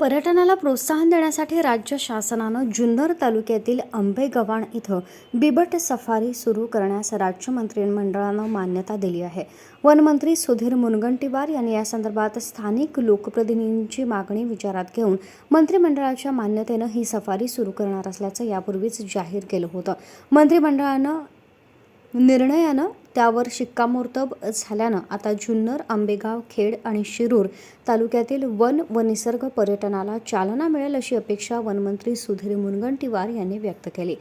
पर्यटनाला प्रोत्साहन देण्यासाठी राज्य शासनानं जुन्नर तालुक्यातील आंबेगव्हाण इथं बिबट सफारी सुरू करण्यास राज्य मंत्रिमंडळानं मान्यता दिली आहे. वनमंत्री सुधीर मुनगंटीवार यांनी या संदर्भात स्थानिक लोकप्रतिनिधींची मागणी विचारात घेऊन मंत्रिमंडळाच्या मान्यतेनं ही सफारी सुरू करणार असल्याचं यापूर्वीच जाहीर केलं होतं. मंत्रिमंडळानं निर्णयानं त्यावर शिक्कामोर्तब झाल्यानं आता जुन्नर आंबेगाव खेड आणि शिरूर तालुक्यातील वन व निसर्ग पर्यटनाला चालना मिळेल अशी अपेक्षा वनमंत्री सुधीर मुनगंटीवार यांनी व्यक्त केली.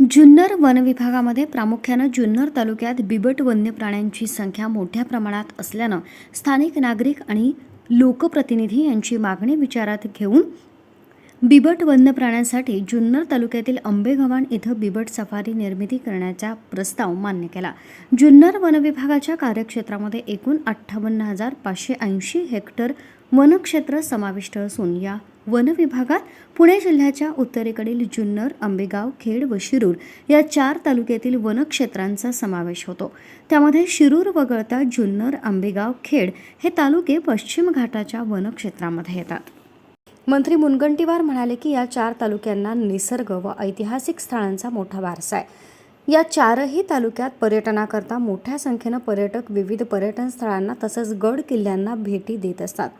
जुन्नर वन विभागामध्ये प्रामुख्यानं जुन्नर तालुक्यात बिबट वन्य प्राण्यांची संख्या मोठ्या प्रमाणात असल्यानं स्थानिक नागरिक आणि लोकप्रतिनिधी यांची मागणी विचारात घेऊन बिबट वन्य प्राण्यांसाठी जुन्नर तालुक्यातील आंबेगव्हाण इथं बिबट सफारी निर्मिती करण्याचा प्रस्ताव मान्य केला. जुन्नर वनविभागाच्या कार्यक्षेत्रामध्ये एकूण अठ्ठावन्न हजार पाचशे ऐंशी हेक्टर वनक्षेत्र समाविष्ट असून या वनविभागात पुणे जिल्ह्याच्या उत्तरेकडील जुन्नर आंबेगाव खेड व शिरूर या चार तालुक्यातील वनक्षेत्रांचा समावेश होतो. त्यामध्ये शिरूर वगळता जुन्नर आंबेगाव खेड हे तालुके पश्चिम घाटाच्या वनक्षेत्रामध्ये येतात. मंत्री मुनगंटीवार म्हणाले की या चार तालुक्यांना निसर्ग व ऐतिहासिक स्थळांचा मोठा वारसा आहे. या चारही तालुक्यात पर्यटनाकरता मोठ्या संख्येनं पर्यटक विविध पर्यटन स्थळांना तसंच गड किल्ल्यांना भेटी देत असतात.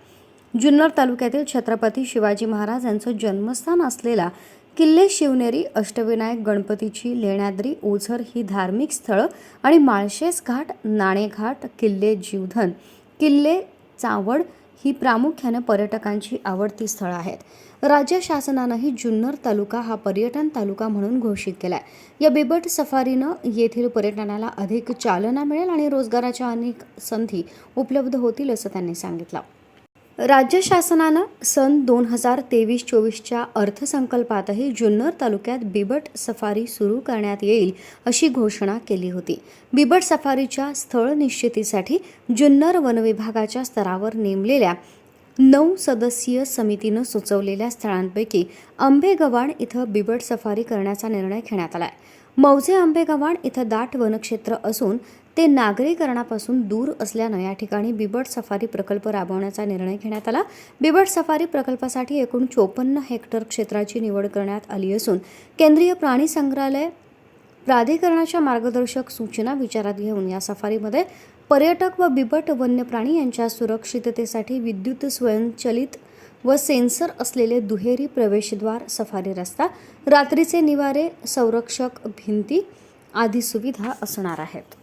जुन्नर तालुक्यातील छत्रपती शिवाजी महाराज यांचं जन्मस्थान असलेला किल्ले शिवनेरी अष्टविनायक गणपतीची लेण्याद्री ओझर ही धार्मिक स्थळं आणि माळशेस घाट नाणेघाट किल्ले जीवधन किल्ले चावड ही प्रामुख्यानं पर्यटकांची आवडती स्थळं आहेत. राज्य शासनानंही जुन्नर तालुका हा पर्यटन तालुका म्हणून घोषित केला आहे या बिबट सफारीनं येथील पर्यटनाला अधिक चालना मिळेल आणि रोजगाराच्या अनेक संधी उपलब्ध होतील असं त्यांनी सांगितलं. राज्य शासनानं सन दोन हजार तेवीस चोवीसच्या अर्थसंकल्पातही जुन्नर तालुक्यात बिबट सफारी सुरू करण्यात येईल अशी घोषणा केली होती. बिबट सफारीच्या स्थळ निश्चितीसाठी जुन्नर वनविभागाच्या स्तरावर नेमलेल्या नऊ सदस्यीय समितीनं सुचवलेल्या स्थळांपैकी आंबेगव्हाण इथं बिबट सफारी करण्याचा निर्णय घेण्यात आलाय. मौजे आंबेगव्हाण इथं दाट वनक्षेत्र असून ते नागरीकरणापासून दूर असल्यानं या ठिकाणी बिबट सफारी प्रकल्प राबवण्याचा निर्णय घेण्यात आला. बिबट सफारी प्रकल्पासाठी एकूण चोपन्न हेक्टर क्षेत्राची निवड करण्यात आली असून केंद्रीय प्राणी संग्रहालय प्राधिकरणाच्या मार्गदर्शक सूचना विचारात घेऊन या सफारीमध्ये पर्यटक व बिबट वन्य प्राणी यांच्या सुरक्षिततेसाठी विद्युत स्वयंचलित व सेन्सर असलेले दुहेरी प्रवेशद्वार सफारी रस्ता रात्रीचे निवारे संरक्षक भिंती आदी सुविधा असणार आहेत.